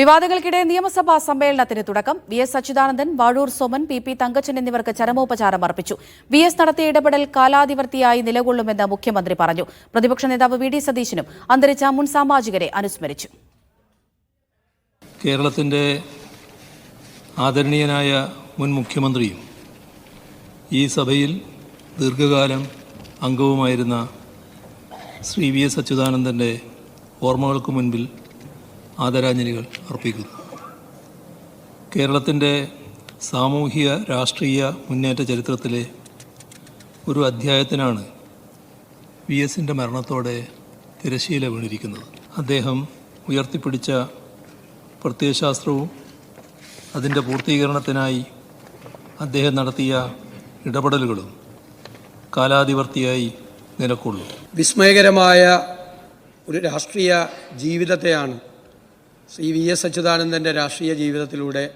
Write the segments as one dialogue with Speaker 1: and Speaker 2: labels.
Speaker 1: വിവാദങ്ങൾക്കിടെ നിയമസഭാ സമ്മേളനത്തിന് തുടക്കം. V S Achuthanandan Vazhoor Soman P P Thankachan എന്നിവർക്ക് ചരമോപചാരം അർപ്പിച്ചു. വി എസ് നടത്തിയ ഇടപെടൽ കാലാതിവർത്തിയായി നിലകൊള്ളുമെന്ന് മുഖ്യമന്ത്രി പറഞ്ഞു. പ്രതിപക്ഷ നേതാവ് വി ഡി സതീശനും അന്തരിച്ച മുൻ സാമാജികരെ അനുസ്മരിച്ചു.
Speaker 2: കേരളത്തിന്റെ ആദരണീയനായ മുൻ മുഖ്യമന്ത്രിയും ഈ സഭയിൽ ദീർഘകാലം അംഗവുമായിരുന്ന ശ്രീ വി എസ് അച്യുതാനന്ദന്റെ ഓർമ്മകൾക്ക് മുൻപിൽ ആദരാഞ്ജലികൾ അർപ്പിക്കുന്നു. കേരളത്തിന്റെ സാമൂഹിക രാഷ്ട്രീയ മുന്നേറ്റ ചരിത്രത്തിലെ ഒരു അധ്യായത്തിനാണ് വി എസിന്റെ മരണത്തോടെ തിരശീല വീണിരിക്കുന്നത്. അദ്ദേഹം ഉയർത്തിപ്പിടിച്ച പ്രത്യയശാസ്ത്രവും അതിന്റെ പൂർത്തീകരണത്തിനായി അദ്ദേഹം നടത്തിയ ഇടപെടലുകളും കാലാതിവർത്തിയായി നിലകൊള്ളും
Speaker 3: വിസ്മയകരമായ ഒരു രാഷ്ട്രീയ ജീവിതത്തെയാണ് ശ്രീ വി എസ് അച്യുതാനന്ദന്റെ രാഷ്ട്രീയ ജീവിതത്തിലൂടെ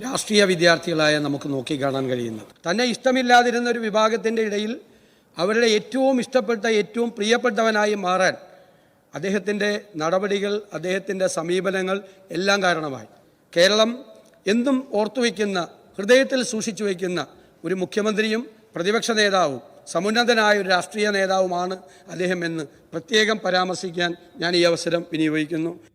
Speaker 3: രാഷ്ട്രീയ വിദ്യാർത്ഥികളായ നമുക്ക് നോക്കിക്കാണാൻ കഴിയുന്നത്. തന്നെ ഇഷ്ടമില്ലാതിരുന്ന ഒരു വിഭാഗത്തിന്റെ ഇടയിൽ അവരുടെ ഏറ്റവും ഇഷ്ടപ്പെട്ട ഏറ്റവും പ്രിയപ്പെട്ടവനായി മാറാൻ അദ്ദേഹത്തിന്റെ നടപടികൾ അദ്ദേഹത്തിന്റെ സമീപനങ്ങൾ എല്ലാം കാരണമായി. കേരളം എന്തും ഓർത്തുവയ്ക്കുന്ന ഹൃദയത്തിൽ സൂക്ഷിച്ചു വയ്ക്കുന്ന ഒരു മുഖ്യമന്ത്രിയും പ്രതിപക്ഷ നേതാവും സമുന്നതനായ ഒരു രാഷ്ട്രീയ നേതാവുമാണ് അദ്ദേഹം എന്ന് പ്രത്യേകം പരാമർശിക്കാൻ ഞാൻ ഈ അവസരം വിനിയോഗിക്കുന്നു.